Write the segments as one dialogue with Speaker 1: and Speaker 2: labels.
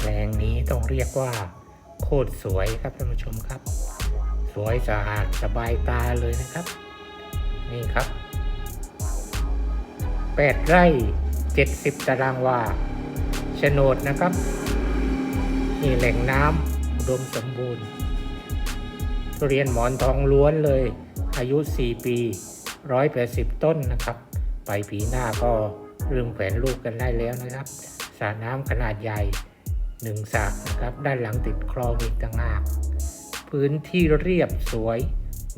Speaker 1: แปลงนี้ต้องเรียกว่าโคตรสวยครับท่านผู้ชมครับ สวยสะอาดสบายตาเลยนะครับ นี่ครับแปดไร่เจ็ดสิบตารางวาโฉนดนะครับนี่แหล่งน้ำอุดมสมบูรณ์ทุเรียนหมอนทองล้วนเลย อายุ 4 ปี 180 ต้นนะครับ ไปปีหน้าก็เริ่มแขวนลูกกันได้แล้วนะครับสระน้ำขนาดใหญ่ หนึ่งสระนะครับด้านหลังติดคลองอีกต่างหากพื้นที่เรียบสวย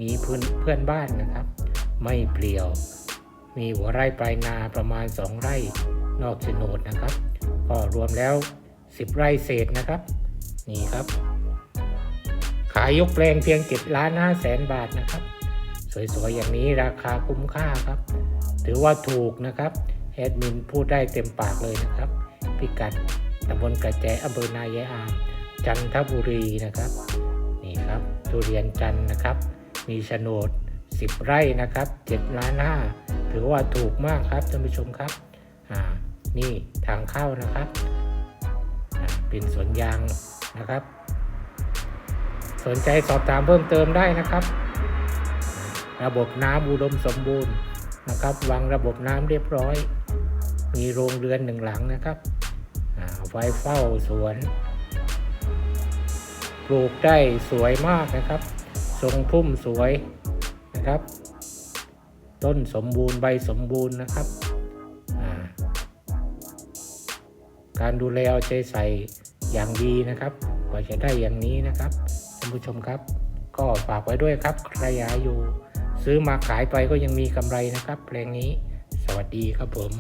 Speaker 1: มีพื้นเพื่อนบ้านนะครับ ไม่เปลี่ยว มีหัวไร่ปลายนาประมาณ 2 ไร่นอกโฉนดนะครับ ก็รวมแล้ว 10 ไร่เศษนะครับ นี่ครับ ขายยกแปลงเพียง7ล้าน5แสนบาทนะครับ สวยๆ อย่างนี้ราคาคุ้มค่าครับ ถือว่าถูกนะครับแอดมินพูดได้เต็มปากเลยนะครับ พิกัด ตำบลกระแจอำเภอนายายอามจันทบุรีนะครับนี่ครับทุเรียนจันนะครับ มีโฉนด 10 ไร่นะครับ7ล้าน5ถือว่าถูกมากครับท่านผู้ชมครับอ่านี่ทางเข้านะครับ เป็นสวนยางนะครับ สนใจสอบถามเพิ่มเติมได้นะครับ ระบบน้ำอุดมสมบูรณ์นะครับวางระบบน้ำเรียบร้อย มีโรงเรือนหนึ่งหลังนะครับ ไว้เฝ้าสวน ปลูกได้สวยมากนะครับ ทรงพุ่มสวยนะครับ ต้นสมบูรณ์ใบสมบูรณ์นะครับ การดูแลเอาใจใส่อย่างดีนะครับกว่าจะได้อย่างนี้นะครับท่านผู้ชมครับ ก็ฝากไว้ด้วยครับ ใครอยากอยู่ ซื้อมาขายไปก็ยังมีกำไรนะครับแปลงนี้ สวัสดีครับผม